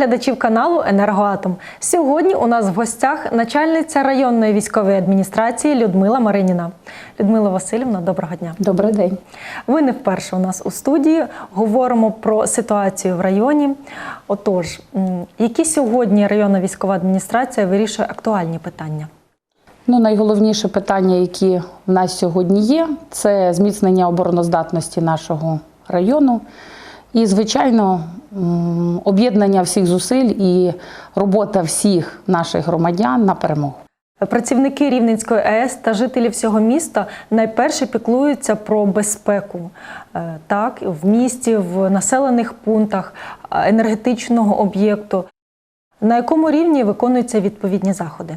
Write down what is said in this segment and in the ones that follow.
Глядачів каналу Енергоатом. Сьогодні у нас в гостях начальниця районної військової адміністрації Людмила Мариніна. Людмила Васильівна, доброго дня. Добрий день. Ви не вперше у нас у студії. Говоримо про ситуацію в районі. Отож, які сьогодні районна військова адміністрація вирішує актуальні питання? Ну, найголовніше питання, які в нас сьогодні є, це зміцнення обороноздатності нашого району. І, звичайно, об'єднання всіх зусиль і робота всіх наших громадян на перемогу. Працівники Рівненської АЕС та жителі всього міста найперше піклуються про безпеку е, так, в місті, в населених пунктах е, енергетичного об'єкту. На якому рівні виконуються відповідні заходи?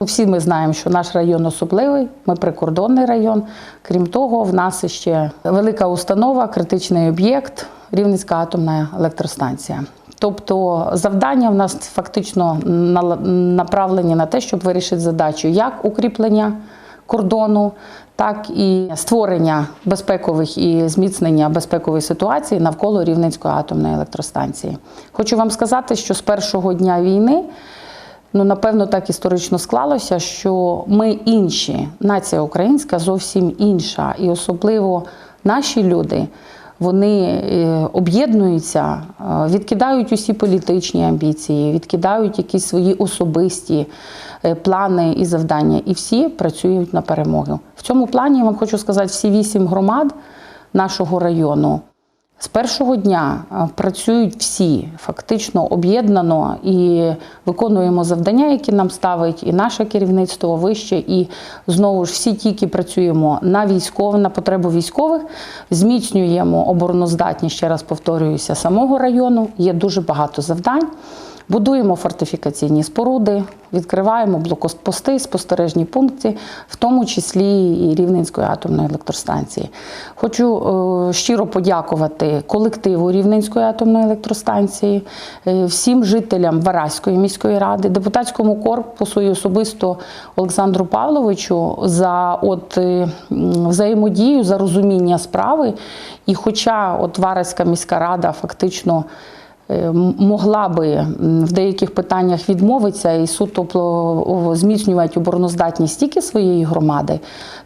Всі ми знаємо, що наш район особливий, ми прикордонний район. Крім того, в нас ще велика установа, критичний об'єкт, Рівненська атомна електростанція. Тобто завдання в нас фактично направлені на те, щоб вирішити задачу як укріплення кордону, так і створення безпекових і зміцнення безпекової ситуації навколо Рівненської атомної електростанції. Хочу вам сказати, що з першого дня війни. Ну, напевно, так історично склалося, що ми інші, нація українська зовсім інша. І особливо наші люди, вони е, об'єднуються, е, відкидають усі політичні амбіції, відкидають якісь свої особисті е, плани і завдання. І всі працюють на перемогу. В цьому плані я вам хочу сказати, всі вісім громад нашого району. З першого дня працюють всі фактично об'єднано і виконуємо завдання, які нам ставить і наше керівництво вище. І знову ж всі тільки працюємо на військове, на потребу військових, зміцнюємо обороноздатність, ще раз повторююся, самого району. Є дуже багато завдань. Будуємо фортифікаційні споруди, відкриваємо блокпости, спостережні пункти, в тому числі і Рівненської атомної електростанції. Хочу е, щиро подякувати колективу Рівненської атомної електростанції, е, всім жителям Вараської міської ради, депутатському корпусу і особисто Олександру Павловичу за от е, взаємодію, за розуміння справи. І хоча от Вараська міська рада фактично могла би в деяких питаннях відмовитися і суто зміцнювати обороноздатність тільки своєї громади,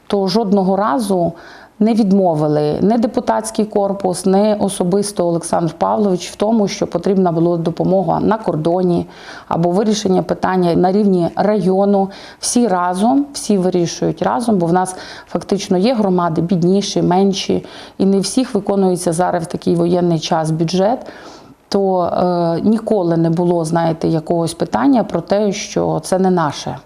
то жодного разу не відмовили не депутатський корпус, не особисто Олександр Павлович в тому, що потрібна була допомога на кордоні або вирішення питання на рівні району. Всі разом, всі вирішують разом, бо в нас фактично є громади бідніші, менші, і не всіх виконується зараз в такий воєнний час бюджет то е, ніколи не було, знаєте, якогось питання про те, що це не наше.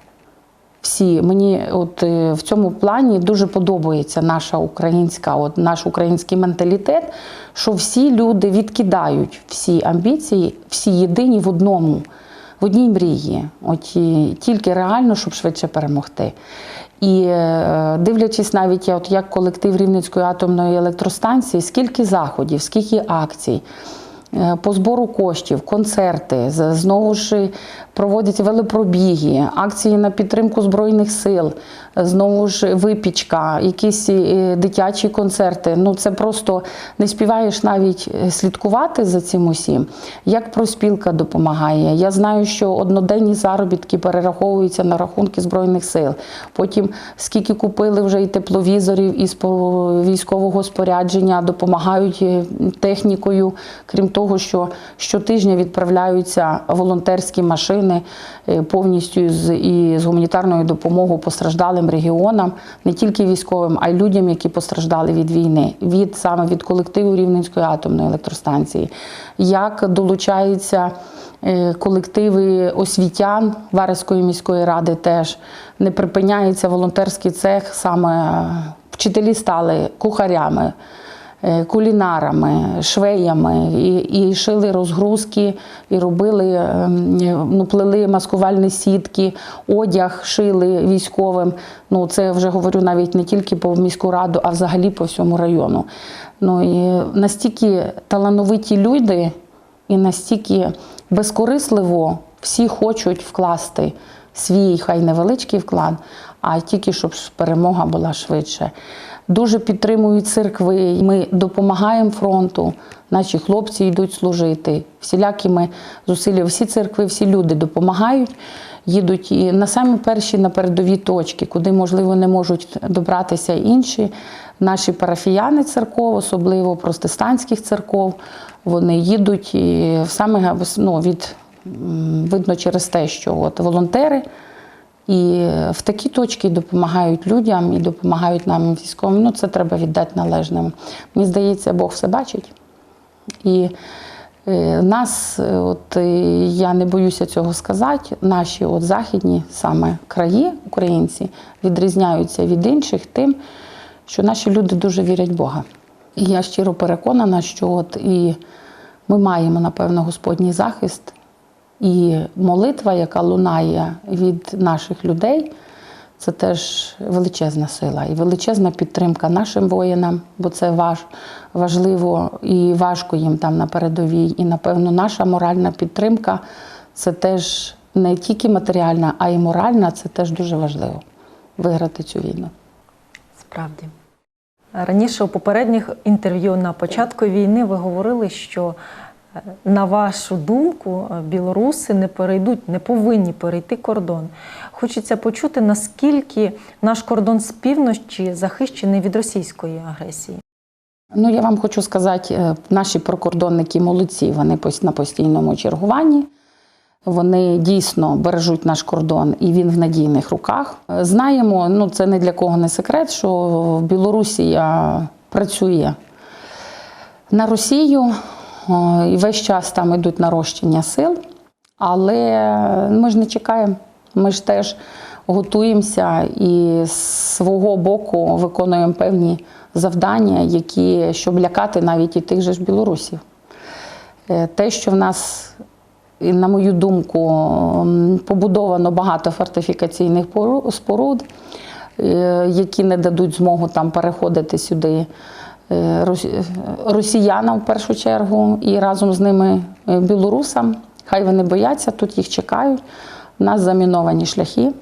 Всі мені от е, в цьому плані дуже подобається наша українська, от наш український менталітет, що всі люди відкидають всі амбіції, всі єдині в одному, в одній мрії, от і тільки реально, щоб швидше перемогти. І е, дивлячись навіть от як колектив Рівненської атомної електростанції, скільки заходів, скільки акцій. Е, По збору коштів, концерти, знову ж проводять велопробіги, акції на підтримку збройних сил, знову ж випічка, якісь е, дитячі концерти. Ну це просто не співаєш навіть е, слідкувати за цим усім. Як проспілка допомагає. Я знаю, що одноденні заробітки перераховуються на рахунки збройних сил. Потім скільки купили вже і тепловізорів, і військового спорядження, допомагають е, технікою. Крім того, що щотижня відправляються волонтерські машини е, повністю з і з гуманітарною допомогою постраждалим регіонам, не тільки військовим, а й людям, які постраждали від війни, від саме від колективу Рівненської атомної електростанції. Як долучаються е, колективи освітян Вареської міської ради, теж не припиняється волонтерський цех, саме вчителі стали кухарями кулінарами, швеями і, і шили розгрузки, і робили, ем, ну, плели маскувальні сітки, одяг шили військовим. Ну, це вже говорю навіть не тільки по міську раду, а взагалі по всьому району. Ну, і настільки талановиті люди, і настільки безкорисливо всі хочуть вкласти свій хай невеличкий вклад, а тільки щоб перемога була швидше. Дуже підтримують церкви. Ми допомагаємо фронту. Наші хлопці йдуть служити. Всілякими зусиллями. Всі церкви, всі люди допомагають. Їдуть і на самі перші на передові точки, куди, можливо, не можуть добратися інші. Наші парафіяни церков, особливо протестантських церков, вони їдуть і саме ну, від видно через те, що от волонтери. І в такі точки допомагають людям і допомагають нам військовим. Ну, це треба віддати належним. Мені здається, Бог все бачить. І е, нас, е, от е, я не боюся цього сказати, наші от західні саме краї, українці, відрізняються від інших тим, що наші люди дуже вірять в Бога. І я щиро переконана, що от і ми маємо, напевно, Господній захист. І молитва, яка лунає від наших людей, це теж величезна сила і величезна підтримка нашим воїнам, бо це важ, важливо і важко їм там на передовій. І, напевно, наша моральна підтримка це теж не тільки матеріальна, а й моральна це теж дуже важливо виграти цю війну. Справді. Раніше у попередніх інтерв'ю на початку війни ви говорили, що на вашу думку е, білоруси не перейдуть, не повинні перейти кордон. Хочеться почути, наскільки наш кордон з півночі захищений від російської агресії. Ну, я вам хочу сказати, е, наші прикордонники молодці, вони на постійному чергуванні. Вони дійсно бережуть наш кордон і він в надійних руках. Е, Знаємо, ну це не для кого не секрет, що Білорусія працює на Росію, і весь час там йдуть нарощення сил. Але ми ж не чекаємо. Ми ж теж готуємося і з свого боку виконуємо певні завдання, які щоб лякати навіть і тих же ж білорусів. Е, Те, що в нас, на мою думку, побудовано багато фортифікаційних споруд, е, які не дадуть змогу там переходити сюди е, е, росіянам в першу чергу і разом з ними е, білорусам. Хай вони бояться, тут їх чекають. У нас заміновані шляхи,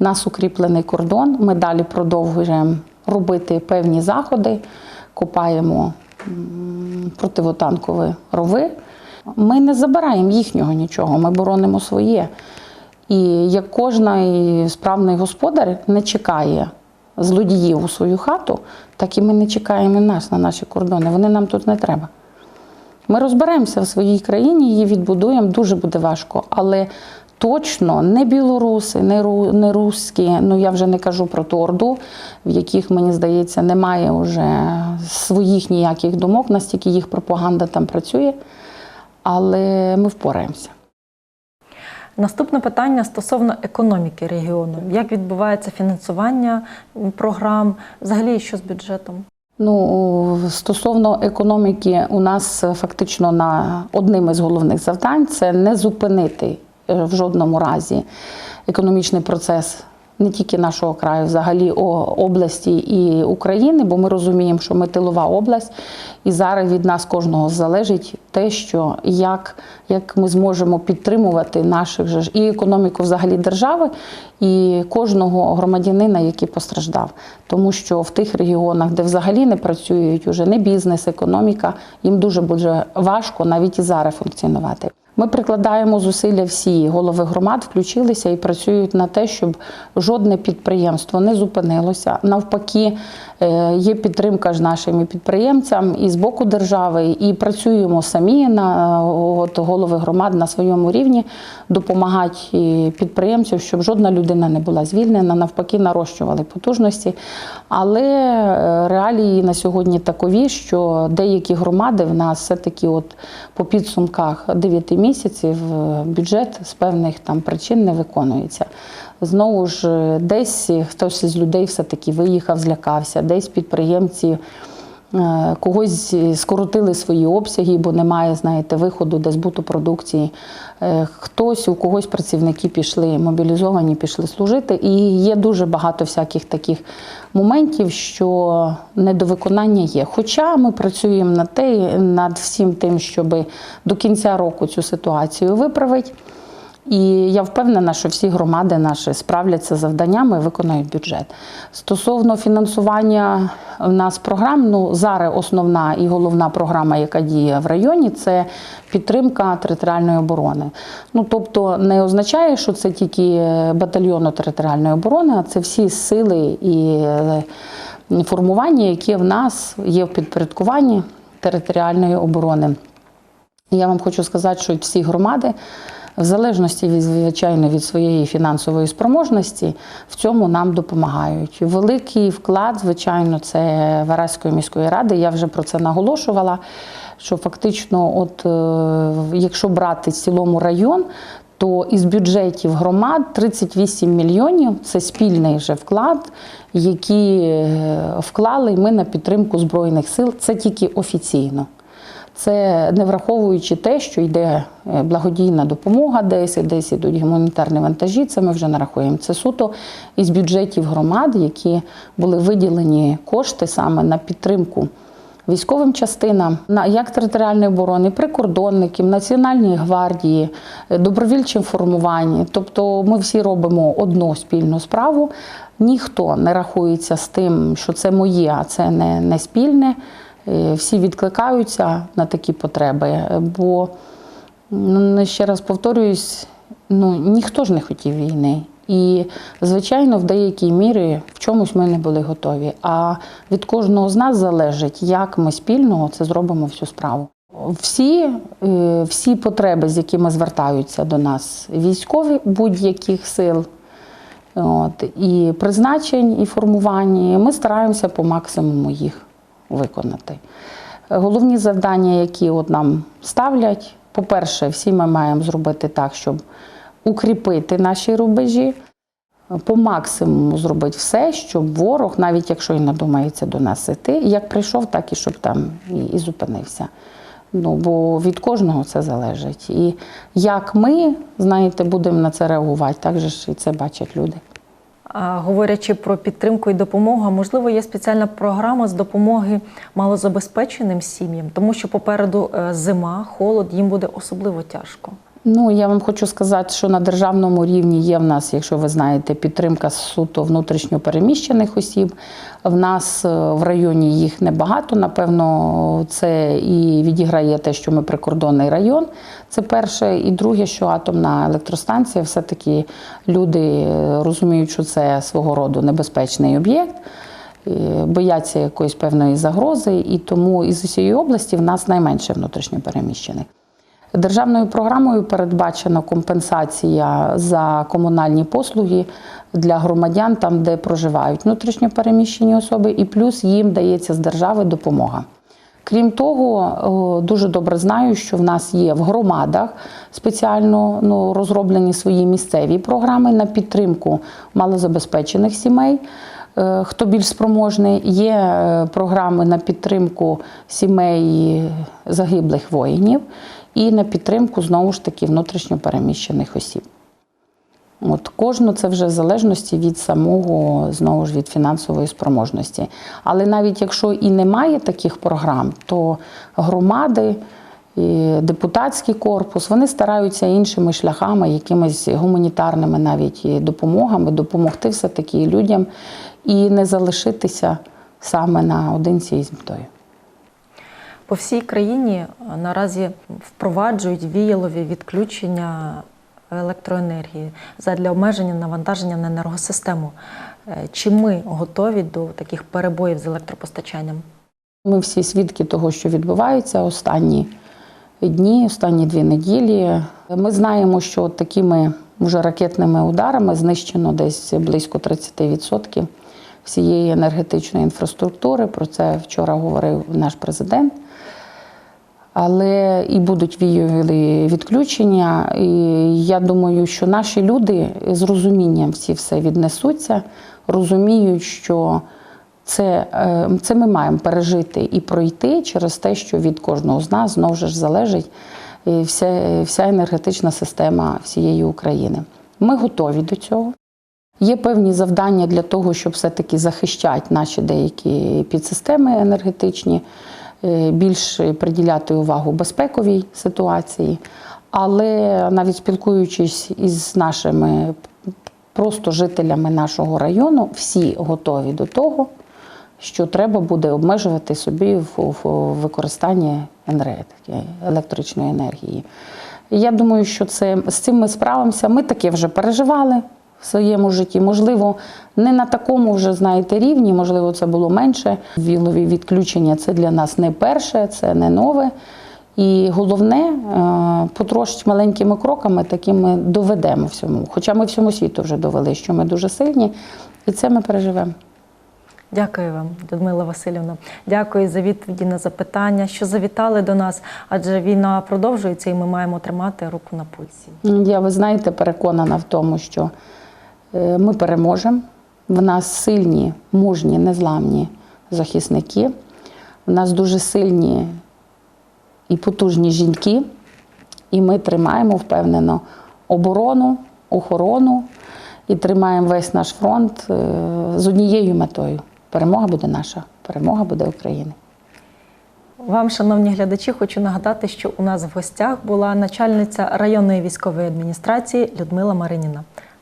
у нас укріплений кордон. Ми далі продовжуємо робити певні заходи, копаємо противотанкові рови. Ми не забираємо їхнього нічого, ми боронимо своє. І як кожен справний господар не чекає злодіїв у свою хату, так і ми не чекаємо нас на наші кордони. Вони нам тут не треба. Ми розберемося в своїй країні, її відбудуємо, дуже буде важко. Але точно не білоруси, не, ру, не русські, ну я вже не кажу про ту орду, в яких, мені здається, немає вже своїх ніяких думок, настільки їх пропаганда там працює. Але ми впораємося. Наступне питання стосовно економіки регіону. Як відбувається фінансування програм, взагалі що з бюджетом? Ну, стосовно економіки, у нас фактично на одним із головних завдань це не зупинити е, в жодному разі економічний процес не тільки нашого краю, взагалі області і України, бо ми розуміємо, що ми тилова область, і зараз від нас кожного залежить те, що як, як ми зможемо підтримувати наших же і економіку взагалі держави, і кожного громадянина, який постраждав. Тому що в тих регіонах, де взагалі не працюють уже не бізнес, економіка, їм дуже буде важко навіть і зараз функціонувати. Ми прикладаємо зусилля всі голови громад включилися і працюють на те, щоб жодне підприємство не зупинилося. Навпаки, е, є підтримка ж нашим підприємцям і з боку держави, і працюємо самі на от, голови громад на своєму рівні, допомагати підприємцям, щоб жодна людина не була звільнена, навпаки, нарощували потужності. Але е, реалії на сьогодні такові, що деякі громади в нас все-таки от по підсумках 9 місяців е, бюджет з певних там причин не виконується. Знову ж е, десь хтось із людей все-таки виїхав, злякався, десь підприємці. Е, Когось скоротили свої обсяги, бо немає, знаєте, виходу де збуту продукції. Е, Хтось, у когось працівники пішли мобілізовані, пішли служити. І є дуже багато всяких таких моментів, що недовиконання є. Хоча ми працюємо над, те, над всім тим, щоб до кінця року цю ситуацію виправити. І я впевнена, що всі громади наші справляться з завданнями і виконають бюджет. Стосовно фінансування в нас програм, ну зараз основна і головна програма, яка діє в районі, це підтримка територіальної оборони. Ну тобто не означає, що це тільки батальйону територіальної оборони, а це всі сили і е, формування, які в нас є в підпорядкуванні територіальної оборони. Я вам хочу сказати, що всі громади, в залежності від звичайно від своєї фінансової спроможності, в цьому нам допомагають. Великий вклад, звичайно, це Вараської міської ради. Я вже про це наголошувала. Що фактично, от е, якщо брати в цілому район, то із бюджетів громад 38 мільйонів це спільний вже вклад, який е, вклали ми на підтримку збройних сил. Це тільки офіційно. Це не враховуючи те, що йде е, благодійна допомога, десь, десь ідуть гуманітарні вантажі, це ми вже не рахуємо. Це суто із бюджетів громад, які були виділені кошти саме на підтримку військовим частинам, на як територіальної оборони, прикордонників, Національній гвардії, е, добровільчим формуванні. Тобто ми всі робимо одну спільну справу. Ніхто не рахується з тим, що це моє, а це не, не спільне. Е, Всі відкликаються на такі потреби, е, бо ну, ще раз повторююсь, ну ніхто ж не хотів війни. І, звичайно, в деякій мірі в чомусь ми не були готові. А від кожного з нас залежить, як ми спільно це зробимо всю справу. Всі, е, всі потреби, з якими звертаються до нас військові будь-яких сил, от, і призначень, і формування, ми стараємося по максимуму їх виконати. Головні завдання, які от нам ставлять, по-перше, всі ми маємо зробити так, щоб укріпити наші рубежі, по максимуму зробити все, щоб ворог, навіть якщо і надумається до нас іти, як прийшов, так і щоб там і, зупинився. Ну, бо від кожного це залежить. І як ми, знаєте, будемо на це реагувати, так же ж і це бачать люди. Говорячи про підтримку і допомогу, можливо, є спеціальна програма з допомоги малозабезпеченим сім'ям, тому що попереду е, зима, холод, їм буде особливо тяжко. Ну, я вам хочу сказати, що на державному рівні є в нас, якщо ви знаєте, підтримка суто внутрішньо переміщених осіб. В нас е, в районі їх небагато. Напевно, це і відіграє те, що ми прикордонний район. Це перше. І друге, що атомна електростанція, все-таки люди е, розуміють, що це свого роду небезпечний об'єкт. е, Бояться якоїсь певної загрози, і тому із усієї області в нас найменше внутрішньопереміщених. Державною програмою передбачена компенсація за комунальні послуги для громадян там, де проживають внутрішньо переміщені особи, і плюс їм дається з держави допомога. Крім того, дуже добре знаю, що в нас є в громадах спеціально ну, розроблені свої місцеві програми на підтримку малозабезпечених сімей. Е, Хто більш спроможний, є е, програми на підтримку сімей загиблих воїнів і на підтримку знову ж таки внутрішньо переміщених осіб. От кожну це вже в залежності від самого знову ж від фінансової спроможності. Але навіть якщо і немає таких програм, то громади, і депутатський корпус вони стараються іншими шляхами, якимись гуманітарними навіть допомогами, допомогти все-таки людям і не залишитися саме наодинці із метою. По всій країні е, наразі впроваджують віялові відключення електроенергії задля обмеження навантаження на енергосистему. Е, Чи ми готові до таких перебоїв з електропостачанням? Ми всі свідки того, що відбувається останні дні, останні дві неділі. Ми знаємо, що такими вже ракетними ударами знищено десь близько 30% всієї енергетичної інфраструктури. Про це вчора говорив наш президент. Але і будуть віялові відключення. І я думаю, що наші люди з розумінням всі все віднесуться, розуміють, що це, е, це ми маємо пережити і пройти через те, що від кожного з нас знову ж залежить е, вся, вся енергетична система всієї України. Ми готові до цього. Є певні завдання для того, щоб все-таки захищати наші деякі підсистеми енергетичні, більш приділяти увагу безпековій ситуації. Але навіть спілкуючись із нашими просто жителями нашого району, всі готові до того, що треба буде обмежувати собі в використанні енергетики, електричної енергії. Я думаю, що це, з цим ми справимося. Ми таке вже переживали в своєму житті. Можливо, не на такому вже, знаєте, рівні, можливо, це було менше. Вілові відключення це для нас не перше, це не нове. І головне, е, потрошки маленькими кроками таким ми доведемо всьому. Хоча ми всьому світу вже довели, що ми дуже сильні, і це ми переживемо. Дякую вам, Людмила Васильівна. Дякую за відповіді на запитання, що завітали до нас, адже війна продовжується, і ми маємо тримати руку на пульсі. Я, ви знаєте, переконана в тому, що ми переможемо. В нас сильні, мужні, незламні захисники. В нас дуже сильні і потужні жінки. І ми тримаємо впевнено оборону, охорону і тримаємо весь наш фронт е, з однією метою. Перемога буде наша, перемога буде України. Вам, шановні глядачі, хочу нагадати, що у нас в гостях була начальниця районної військової адміністрації Людмила Мариніна.